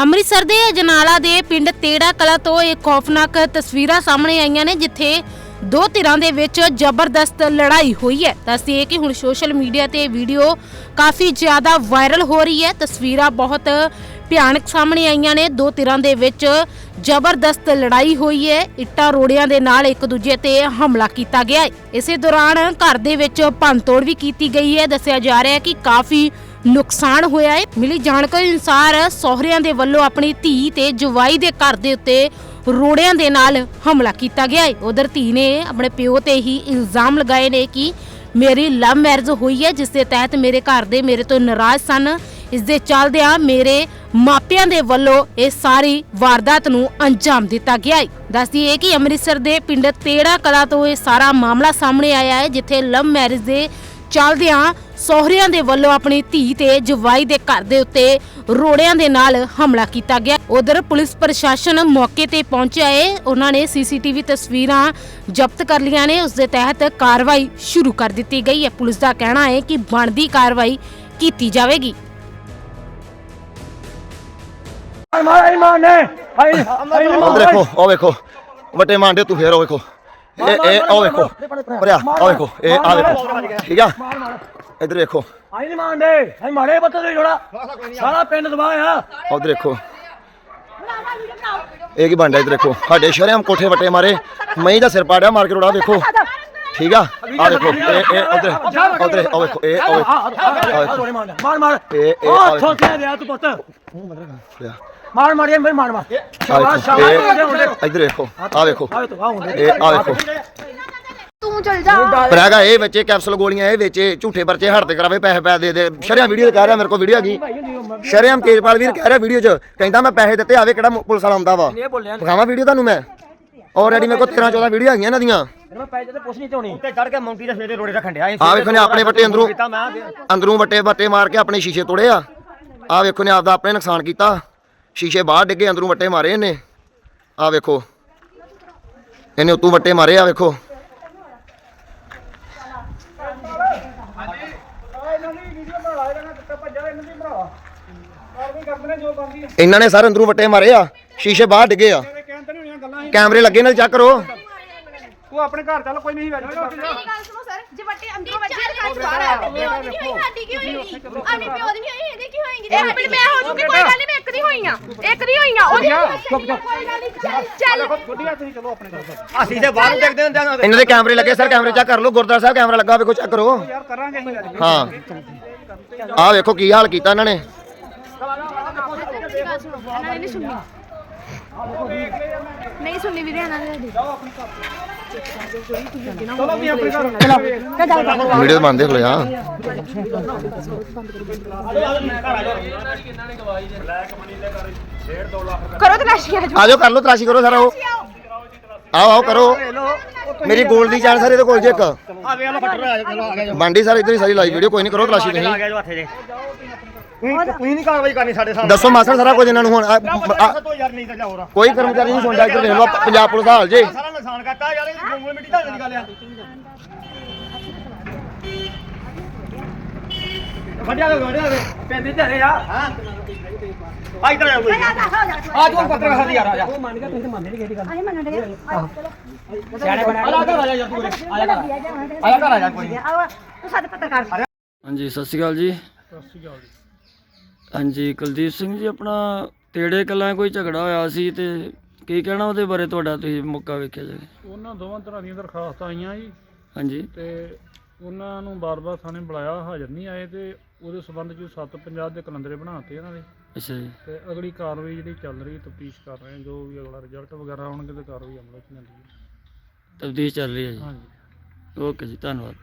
ਅੰਮ੍ਰਿਤਸਰ ਦੇ ਅਜਨਾਲਾ ਦੇ ਪਿੰਡ ਤੇੜਾ ਕਲਾ ਤੋਂ ਇੱਕ ਖੌਫਨਾਕ ਤਸਵੀਰਾਂ ਸਾਹਮਣੇ ਆਈਆਂ ਨੇ, ਜਿੱਥੇ ਦੋ ਧਿਰਾਂ ਦੇ ਵਿੱਚ ਜ਼ਬਰਦਸਤ ਲੜਾਈ ਹੋਈ ਹੈ। ਦੱਸਦੇ ਕਿ ਹੁਣ ਸੋਸ਼ਲ ਮੀਡੀਆ ਤੇ ਵੀਡੀਓ ਕਾਫੀ ਜ਼ਿਆਦਾ ਵਾਇਰਲ ਹੋ ਰਹੀ ਹੈ। ਤਸਵੀਰਾਂ ਬਹੁਤ ਭਿਆਨਕ ਸਾਹਮਣੇ ਆਈਆਂ ਨੇ। ਦੋ ਧਿਰਾਂ ਦੇ ਵਿੱਚ ਜ਼ਬਰਦਸਤ ਲੜਾਈ ਹੋਈ ਹੈ। ਇੱਟਾਂ ਰੋੜਿਆਂ ਦੇ ਨਾਲ ਇੱਕ ਦੂਜੇ ਤੇ ਹਮਲਾ ਕੀਤਾ ਗਿਆ ਹੈ। ਇਸੇ ਦੌਰਾਨ ਘਰ ਦੇ ਵਿੱਚ ਭੰਨਤੋੜ ਵੀ ਕੀਤੀ ਗਈ ਹੈ। ਦੱਸਿਆ ਜਾ ਰਿਹਾ ਹੈ ਕਿ ਕਾਫੀ ਨੁਕਸਾਨ ਹੋਇਆ ਹੈ। ਮਿਲੀ ਜਾਣਕਾਰੀ ਅਨੁਸਾਰ ਸਹੁਰਿਆਂ ਦੇ ਵੱਲੋਂ ਆਪਣੀ ਧੀ ਤੇ ਜਵਾਈ ਦੇ ਘਰ ਦੇ ਉੱਤੇ ਰੋੜਿਆਂ ਦੇ ਨਾਲ ਹਮਲਾ ਕੀਤਾ ਗਿਆ ਹੈ। ਉਧਰ ਧੀ ਨੇ ਆਪਣੇ ਪਿਓ ਤੇ ਹੀ ਇਲਜ਼ਾਮ ਲਗਾਏ ਨੇ ਕਿ ਮੇਰੀ ਲਵ ਮੈਰਿਜ ਹੋਈ ਹੈ, ਜਿਸ ਦੇ ਤਹਿਤ ਮੇਰੇ ਘਰ ਦੇ ਮੇਰੇ ਤੋਂ ਨਾਰਾਜ਼ ਸਨ। ਇਸ ਦੇ ਚੱਲਦਿਆਂ ਮੇਰੇ ਮਾਪਿਆਂ ਦੇ ਵੱਲੋਂ ਇਹ ਸਾਰੀ ਵਾਰਦਾਤ ਨੂੰ ਅੰਜਾਮ ਦਿੱਤਾ ਗਿਆ ਹੈ। ਦੱਸਦੀ ਹੈ ਕਿ ਅੰਮ੍ਰਿਤਸਰ ਦੇ ਪਿੰਡ ਤੇੜਾ ਕਲਾ ਤੋਂ ਇਹ ਸਾਰਾ ਮਾਮਲਾ ਸਾਹਮਣੇ ਆਇਆ ਹੈ, ਜਿੱਥੇ ਲਵ ਮੈਰਿਜ ਦੇ ਚੱਲਦਿਆਂ ਸਹੁਰਿਆਂ ਦੇ ਵੱਲੋਂ ਆਪਣੀ ਧੀ ਤੇ ਜਵਾਈ ਦੇ ਘਰ ਦੇ ਉੱਤੇ ਰੋੜਿਆਂ ਦੇ ਨਾਲ ਹਮਲਾ ਕੀਤਾ ਗਿਆ। ਉਧਰ ਪੁਲਿਸ ਪ੍ਰਸ਼ਾਸਨ ਮੌਕੇ ਤੇ ਪਹੁੰਚਿਆ ਹੈ ਉਹਨਾਂ ਨੇ ਸੀਸੀਟੀਵੀ ਤਸਵੀਰਾਂ ਜ਼ਬਤ ਕਰ ਲਈਆਂ ਨੇ। ਉਸ ਦੇ ਤਹਿਤ ਕਾਰਵਾਈ ਸ਼ੁਰੂ ਕਰ ਦਿੱਤੀ ਗਈ ਹੈ। ਪੁਲਿਸ ਦਾ ਕਹਿਣਾ ਹੈ ਕਿ ਬਣਦੀ ਕਾਰਵਾਈ ਕੀਤੀ ਜਾਵੇਗੀ। ਮਾਰਾ ਇਮਾਨ ਨੇ ਹਾਈ ਹਾਈ ਉਹ ਦੇਖੋ ਉਹ ਵੇਖੋ। ਵੱਟੇ ਮਾਂਡੇ ਤੂੰ ਫੇਰ ਉਹ ਵੇਖੋ। ਇਹ ਇਹ ਉਹ ਵੇਖੋ ਪਰਿਆ ਉਹ ਵੇਖੋ ਇਹ ਆ ਵੇਖੋ ਠੀਕ ਆ ਇਧਰ ਵੇਖੋ ਹਾਈ ਇਮਾਨ ਨੇ ਹਾਈ ਮਾਰੇ ਬੱਤ ਦੇ ਜੋੜਾ ਸਾਰਾ ਪਿੰਡ ਦਬਾਇਆ ਉਧਰ ਦੇਖੋ ਇਹ ਕੀ ਬੰਦਾ ਇਧਰ ਦੇਖੋ ਸਾਡੇ ਸ਼ਰਿਆਮ ਕੋਠੇ ਵੱਟੇ ਮਾਰੇ ਮਈ ਦਾ ਸਿਰ ਪਾੜਿਆ ਮਾਰ ਕੇ ਰੋੜਾ ਵੇਖੋ ਠੀਕ ਆ ਆ ਦੇਖੋ ਇਹ ਇਹ ਉਧਰ ਉਧਰ ਉਹ ਵੇਖੋ ਇਹ ਉਹ ਵੇਖੋ ਮਾਰ ਮਾਰ ਇਹ- ਇਹ ਆ ਵੇਖੋ। ਮਾਰ ਮਾਰ ਇਹ ਮਾਰ ਮਾਰ ਸ਼ਾਬਾਸ਼ ਸ਼ਾਬਾਸ਼। ਇਧਰ ਵੇਖੋ ਆ ਵੇਖੋ ਆ ਹੁੰਦੇ। ਇਹ ਆ ਵੇਖੋ ਤੂੰ ਚਲ ਜਾ। ਪਰ ਹੈਗਾ ਇਹ ਵਿੱਚ ਕੈਪਸੂਲ ਗੋਲੀਆਂ ਇਹ ਵਿੱਚ ਝੂਠੇ ਪਰਚੇ ਹੜਦੇ ਕਰਾਵੇ ਪੈਸੇ ਪੈ ਦੇ ਦੇ। ਸ਼ਰਿਆਮ ਵੀਡੀਓ ਕਹਿ ਰਿਹਾ ਮੇਰੇ ਕੋਲ ਵੀਡੀਓ ਹੈਗੀ। ਸ਼ਰਿਆਮ ਤੇਜਪਾਲ ਵੀਰ ਕਹਿ ਰਿਹਾ ਵੀਡੀਓ 'ਚ ਕਹਿੰਦਾ ਮੈਂ ਪੈਸੇ ਦਿੱਤੇ ਆਵੇ ਕਿਹੜਾ ਪੁਲਿਸ ਵਾਲਾ ਆਉਂਦਾ ਵਾ। ਵਿਖਾਵਾਂ ਵੀਡੀਓ ਤੁਹਾਨੂੰ ਮੈਂ? ਆਲਰੇਡੀ ਮੇਰੇ ਕੋਲ 13 14 ਵੀਡੀਓ ਹੈਗੀਆਂ ਇਹਨਾਂ ਦੀਆਂ। ਮੈਂ ਪੈਸੇ ਤੇ ਪੁੱਛ ਨਹੀਂ ਚਾਉਣੀ ਉੱਤੇ ਚੜ ਕੇ ਮੌਂਟੀ ਦੇ ਸਵੇਰੇ ਰੋੜੇ ਰੱਖਣ ਡਿਆ ਆ ਵੇਖੋ ਨੇ ਆਪਣੇ ਵੱਟੇ ਅੰਦਰੋਂ ਅੰਦਰੋਂ ਵੱਟੇ ਵੱਟੇ ਮਾਰ ਕੇ ਆਪਣੇ ਸ਼ੀਸ਼ੇ ਤੋੜੇ ਆ ਆ ਵੇਖੋ ਨੇ ਆਪਦਾ ਆਪਣੇ ਨੁਕਸਾਨ ਕੀਤਾ। ਸ਼ੀਸ਼ੇ ਬਾਹਰ ਡਿੱਗੇ ਅੰਦਰੋਂ ਵੱਟੇ ਮਾਰੇ ਇਹਨੇ। ਆ ਵੇਖੋ। ਇਹਨੇ ਉਤੋਂ ਵੱਟੇ ਮਾਰੇ ਆ ਵੇਖੋ। ਇਹਨਾਂ ਨੇ ਸਾਰੇ ਅੰਦਰੋਂ ਵੱਟੇ ਮਾਰੇ ਆ ਸ਼ੀਸ਼ੇ ਬਾਹਰ ਡਿੱਗੇ ਆ। ਕੈਮਰੇ ਲੱਗੇ ਨਾਲ ਚੈੱਕ ਕਰੋ। ਤੂੰ ਆਪਣੇ ਘਰ ਚੱਲ ਕੋਈ ਨਹੀਂ ਮੇਰੀ ਗੱਲ ਸੁਣੋ ਸਰ ਜੇ ਵੱਟੇ ਅੰਦਰੋਂ ਵੱਜੇ ਤਾਂ ਕੱਚ ਬਾਹਰ ਆ ਦੀ ਨਹੀਂ ਹੋਈ ਸਾਡੀ ਕੀ ਹੋਈ ਆਨੀ ਪਿਓ ਦੀ ਨਹੀਂ ਹੋਈ ਇਹਦੀ ਕੀ ਹੋਏਗੀ? ਮਿੰਟ ਮੈਂ ਹੋ ਜੂਗੀ ਕੋਈ ਗੱਲ ਨਹੀਂ ਮੈਂ ਇੱਕ ਦੀ ਹੋਈ ਆ ਇੱਕ ਦੀ ਹੋਈ ਆ ਉਹਦੀ ਚੁੱਪ ਚੁੱਪ ਕੋਈ ਗੱਲ ਨਹੀਂ ਚੱਲ ਚੱਲ। ਅਸੀਂ ਤੇ ਬਾਹਰ ਦੇਖਦੇ ਹੁੰਦੇ ਇਹਨਾਂ ਦੇ ਕੈਮਰੇ ਲੱਗੇ ਸਰ ਕੈਮਰੇ ਚੈੱਕ ਕਰ ਲਓ ਗੁਰਦੁਆਰਾ ਸਾਹਿਬ ਕੈਮਰਾ ਲੱਗਾ ਵੇਖੋ ਚੈੱਕ ਕਰੋ। ਯਾਰ ਕਰਾਂਗੇ ਅਸੀਂ ਹਾਂ। ਆਹ ਵੇਖੋ ਕੀ ਹਾਲ ਕੀਤਾ ਇਹਨਾਂ ਨੇ। ਇਹਨਾਂ ਨੇ ਨਹੀਂ ਸੁਣਨੀ ਨਹੀਂ ਸੁਣਨੀ ਵੀਰੇ ਇਹਨਾਂ ਨੇ ਵੀਡੀਓ ਬੰਦ ਦੇਖ ਲਓ ਆ ਕਰੋ ਤਲਾਸ਼ੀ ਆ ਆ ਜਾਓ ਕਰ ਲਓ ਤਲਾਸ਼ੀ ਕਰੋ ਸਾਰਾ ਉਹ। ਆਓ ਆਓ ਕਰੋ। ਮੇਰੀ ਗੋਲ ਦੀ ਜਾਨ ਸਰ ਇਹਦੇ ਕੋਲ ਜੇ ਇੱਕ। ਆ ਵੇ ਲੋ ਫਟਰ ਆ ਚਲੋ ਆ ਗਿਆ ਜੋ ਬਾਂਡੀ ਸਰ ਇੱਧਰ ਹੀ ਸਾਰੀ ਲਾਈਵ ਵੀਡੀਓ ਕੋਈ ਨਹੀਂ ਕਰੋ ਤਲਾਸ਼ੀ ਆ ਤੁਸੀਂ। ਗਿਆ ਜੋ। ਹੱਥੇ ਜੇ ਤੁਸੀਂ ਨਹੀਂ ਕਾਰਵਾਈ ਕਰਨੀ ਸਾਡੇ ਸਾਹਮਣੇ। ਦੱਸੋ ਮਾਸਟਰ ਸਾਰਾ ਕੁਝ ਇਹਨਾਂ ਨੂੰ ਹੁਣ ਆ- ਆ- ਤੋਂ ਯਾਰ ਨਹੀਂ ਤਾਂ ਜਾਓ ਰਾ ਕੋਈ ਕਰਮਚਾਰੀ ਨਹੀਂ ਸੁਣਦਾ ਇੱਧਰ ਦੇਖ ਲਓ ਪੰਜਾਬ ਪੁਲਿਸ ਦਾ ਹਾਲ ਜੇ। ਸਾਰਾ ਨੁਕਸਾਨ ਕਰਤਾ ਯਾਰ ਇਹ ਗੂਗਲ ਮਿੱਟੀ ਦਾ ਗੱਲ ਆ। ਵੱਡਿਆ ਵੇ ਵੱਡਿਆ ਵੇ ਪੈਂਦੇ ਤੇ ਆ। ਹਾਂ। ਆ ਇਧਰ ਆ ਕੋਈ। ਆ ਤੂੰ ਪੱਤਰ ਖਾ ਯਾਰ ਆ ਜਾ ਉਹ ਮੰਨ ਗਿਆ ਤੁਸੀਂ ਮੰਨਦੇ ਨਹੀਂ ਕਿਹੜੀ ਗੱਲ। ਅਸੀਂ ਮੰਨ ਰਹੇ ਸਿਆਣੇ ਬਣਾ ਆ। ਜਾ ਘਰ ਆ ਜਾ ਯਾਰ ਤੂੰ ਉਰੇ। ਆ ਜਾ ਘਰ ਆ ਜਾ। ਘਰ ਆ ਜਾ ਕੋਈ। ਨੀ। ਤੂੰ ਸਾਡੇ ਪੱਤਰਕਾਰ ਹਾਂਜੀ ਸਤਿ ਸ਼੍ਰੀ ਅਕਾਲ ਜੀ। ਸਤਿ ਸ਼੍ਰੀ ਅਕਾਲ ਜੀ। ਹਾਂਜੀ ਕੁਲਦੀਪ ਸਿੰਘ ਜੀ ਆਪਣਾ ਤੇੜੇ ਕਲਾਂ ਕੋਈ ਝਗੜਾ ਹੋਇਆ ਸੀ ਤੇ ਕੀ ਕਹਿਣਾ ਉਹਦੇ ਬਾਰੇ ਤੁਹਾਡਾ? ਤੁਸੀਂ ਮੌਕਾ ਵੇਖਿਆ ਜਾਵੇ। ਉਹਨਾਂ ਦੋਵਾਂ ਤਰ੍ਹਾਂ ਦੀਆਂ ਦਰਖਾਸਤਾਂ ਆਈਆਂ ਜੀ। ਹਾਂਜੀ। ਤੇ ਉਹਨਾਂ ਨੂੰ ਬਾਰ-ਬਾਰ ਥਾਣੇ ਬੁਲਾਇਆ ਹਾਜ਼ਰ ਨਹੀਂ ਆਏ ਤੇ ਉਹਦੇ ਸਬੰਧ ਚ 750 ਦੇ ਕਲੰਦਰੇ ਬਣਾਤੇ ਇਹਨਾਂ ਦੇ। ਅੱਛਾ ਜੀ। ਤੇ ਅਗਲੀ ਕਾਰਵਾਈ ਜਿਹੜੀ ਚੱਲ ਰਹੀ ਤਫਤੀਸ਼ ਕਰ ਰਹੇ ਹਾਂ ਜੋ ਵੀ ਅਗਲਾ ਰਿਜ਼ਲਟ ਵਗੈਰਾ ਆਉਣਗੇ ਤੇ ਕਾਰਵਾਈ ਅਮਲ ਚ ਲੈਂਦੀ ਹੈ ਤਬਦੀਲ ਚੱਲ ਰਹੀ ਹੈ ਜੀ। ਹਾਂਜੀ। ਓਕੇ ਜੀ ਧੰਨਵਾਦ।